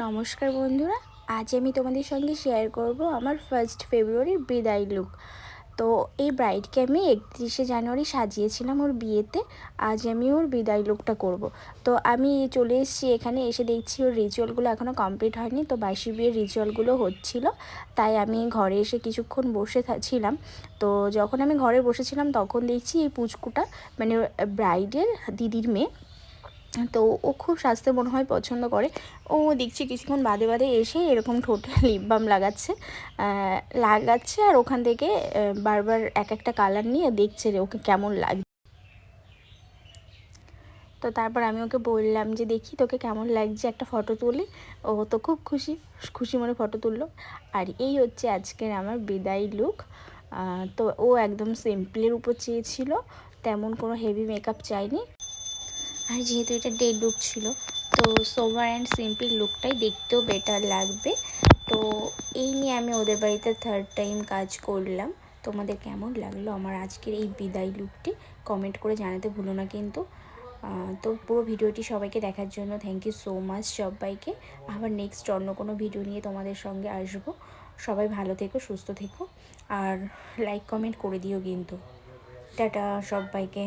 নমস্কার বন্ধুরা, আজ আমি তোমাদের সঙ্গে শেয়ার করব আমার ফার্স্ট ফেব্রুয়ারির বিদায় লুক তো এই ব্রাইডকে আমি একত্রিশে জানুয়ারি সাজিয়েছিলাম ওর বিয়েতে, আজ আমি ওর বিদায় লুকটা করব। তো আমি চলে এসেছি এখানে, এসে দেখছি ওর রিচুয়ালগুলো এখনও কমপ্লিট হয়নি, তো বাসি বিয়ের রিচুয়ালগুলো হচ্ছিল, তাই আমি ঘরে এসে কিছুক্ষণ বসে ছিলাম। তো যখন আমি ঘরে বসেছিলাম, তখন দেখছি এই পুচকুটা মানে ব্রাইডের দিদির মেয়ে তো ও খুব স্বাস্থ্য মনে হয় পছন্দ করে। ও দেখছি কিছুক্ষণ বাদে বাদে এসে এরকম ঠোঁটে লিপ বাম লাগাচ্ছে। লাগাচ্ছে আর ওখান থেকে বারবার এক একটা কালার নিয়ে দেখছে রে ওকে কেমন লাগছে তো তারপর আমি ওকে বললাম যে, দেখি তোকে কেমন লাগছে, একটা ফটো তুলি। ও তো খুব খুশি খুশি মনে ফটো তুললো। আর এই হচ্ছে আজকের আমার বিদায় লুক তো ও একদম সিম্পলের উপর চেয়েছিল, তেমন কোনো হেভি মেকআপ চাইনি আর যেহেতু এটা ডে লুক ছিল, তো সোভার অ্যান্ড সিম্পল লুকটাই দেখতেও বেটার লাগবে। তো এই নিয়ে আমি ওদের বাড়িতে থার্ড টাইম কাজ করলাম। তোমাদের কেমন লাগল আমার আজকের এই বিদায় লুকটি কমেন্ট করে জানাতে ভুলো না কিন্তু। তো পুরো ভিডিওটি সবাইকে দেখার জন্য থ্যাংক ইউ সো মাচ সবাইকে। আবার নেক্সট অন্য কোনো ভিডিও নিয়ে তোমাদের সঙ্গে আসব। সবাই ভালো থেকো, সুস্থ থেকো। আর লাইক কমেন্ট করে দিও কিন্তু। টাটা সবাইকে।